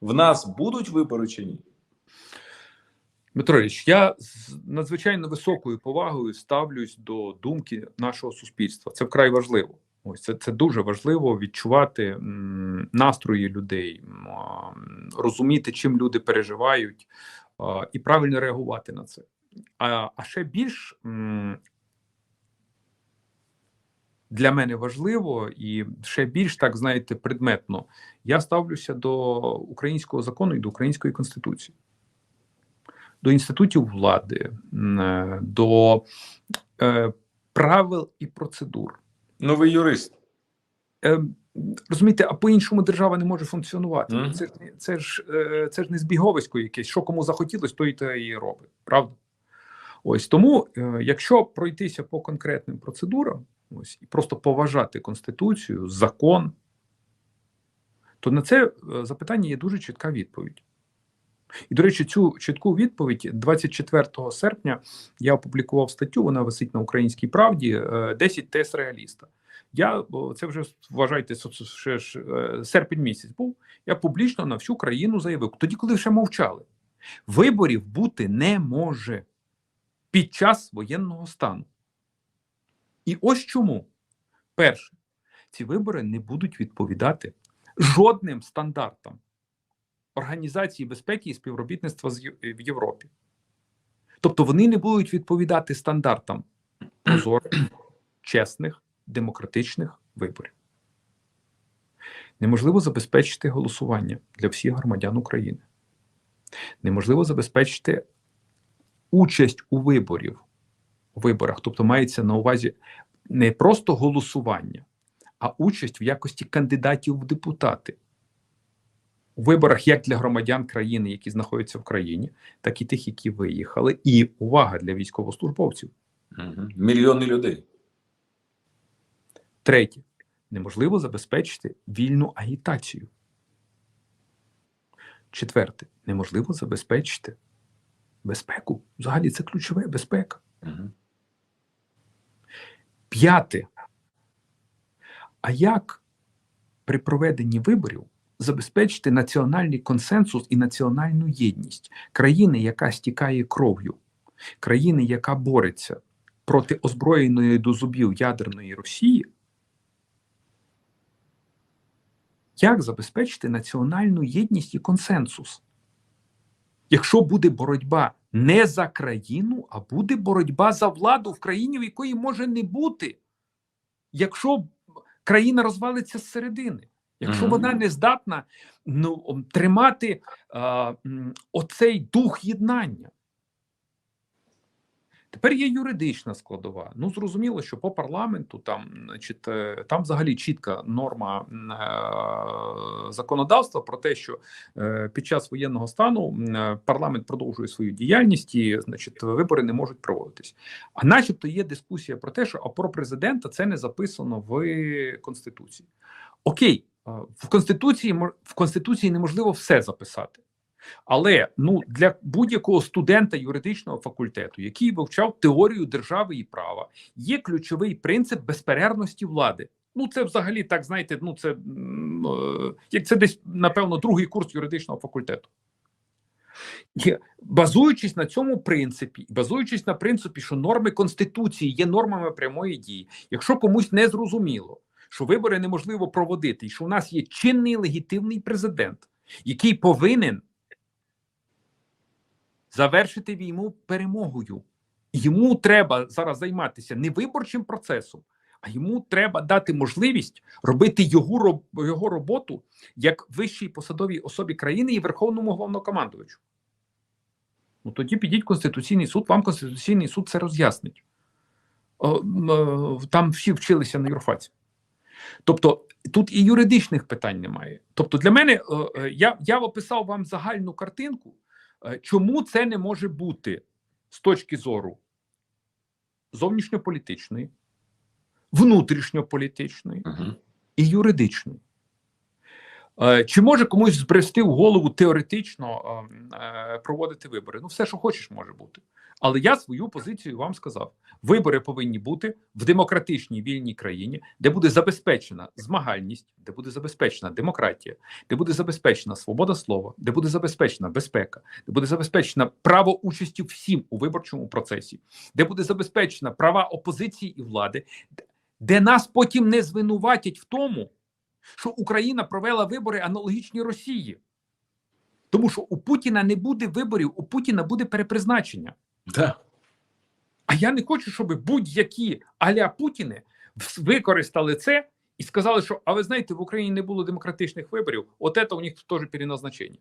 В нас будуть вибори чи ні? Дмитро Ілліч, я з надзвичайно високою повагою ставлюсь до думки нашого суспільства. Це вкрай важливо. Ось це, це дуже важливо відчувати настрої людей, розуміти, чим люди переживають, і правильно реагувати на це. А, а ще більш для мене важливо і ще більш так знаєте предметно. Я ставлюся до українського закону і до української конституції до інститутів влади, до е, правил і процедур. Ну, ви юрист. Е, розумієте, а по-іншому держава не може функціонувати. Мгм. Це, ж це, ж, е, це ж не збіговисько якесь, що кому захотілось, то і те і робить. Правда? Ось тому, е, якщо пройтися по конкретним процедурам, ось і просто поважати конституцію, закон, то на це е, запитання є дуже чітка відповідь. І, до речі, цю чітку відповідь 24 серпня я опублікував статтю. Вона висить на українській правді. е, 10 тест реаліста. Я це вже вважайте, ще ж е, серпень місяць був. Я публічно на всю країну заявив, тоді, коли ще мовчали, виборів бути не може під час воєнного стану. І ось чому: перше, ці вибори не будуть відповідати жодним стандартам Організації безпеки і співробітництва в Європі. Тобто вони не будуть відповідати стандартам прозорих, чесних, демократичних виборів. Неможливо забезпечити голосування для всіх громадян України. Неможливо забезпечити участь у виборів, виборах. Тобто мається на увазі не просто голосування, а участь в якості кандидатів в депутати у виборах як для громадян країни, які знаходяться в країні, так і тих, які виїхали, і увага для військовослужбовців. Угу. Мільйони людей. Третє, неможливо забезпечити вільну агітацію. Четверте, неможливо забезпечити безпеку. Взагалі, це ключове безпека. Угу. П'яте. А як при проведенні виборів забезпечити національний консенсус і національну єдність країни, яка стікає кров'ю, країни, яка бореться проти озброєної до зубів ядерної Росії? Як забезпечити національну єдність і консенсус? Якщо буде боротьба не за країну, а буде боротьба за владу в країні, в якої може не бути, якщо країна розвалиться зсередини, якщо Мгм. вона не здатна ну, тримати е, оцей дух єднання. Тепер є юридична складова. Ну зрозуміло, що по парламенту там, значить, е, там взагалі чітка норма е, законодавства про те, що е, під час воєнного стану е, парламент продовжує свою діяльність і, значить, вибори не можуть проводитись. А начебто є дискусія про те, що а про президента це не записано в конституції. Окей, е, в конституції в конституції неможливо все записати. Але ну для будь-якого студента юридичного факультету, який вивчав теорію держави і права, є ключовий принцип безперервності влади. Ну, це взагалі так знаєте. Ну це е, як це десь напевно другий курс юридичного факультету. І базуючись на цьому принципі, базуючись на принципі, що норми конституції є нормами прямої дії, якщо комусь не зрозуміло, що вибори неможливо проводити, і що у нас є чинний легітимний президент, який повинен завершити війну перемогою. Йому треба зараз займатися не виборчим процесом, а йому треба дати можливість робити його його роботу як вищій посадовій особі країни і верховному головнокомандувачу. Ну тоді підіть Конституційний суд, вам Конституційний суд це роз'яснить. Е, Там всі вчилися на юрфаці. Тобто тут і юридичних питань немає. Тобто, для мене е, е, я, я описав вам загальну картинку, чому це не може бути з точки зору зовнішньополітичної, внутрішньополітичної Угу. і юридичної. Е, Чи може комусь збрести в голову теоретично е, е, проводити вибори? Ну, все, що хочеш, може бути. Але я свою позицію вам сказав: вибори повинні бути в демократичній вільній країні, де буде забезпечена змагальність, де буде забезпечена демократія, де буде забезпечена свобода слова, де буде забезпечена безпека, де буде забезпечена право участі всім у виборчому процесі, де буде забезпечена права опозиції і влади, де нас потім не звинуватять в тому, що Україна провела вибори аналогічні Росії. Тому що у Путіна не буде виборів, у Путіна буде перепризначення. Да. А я не хочу, щоб будь-які аля Путіни використали це і сказали, що а ви знаєте, в Україні не було демократичних виборів, от це у них теж переназначення.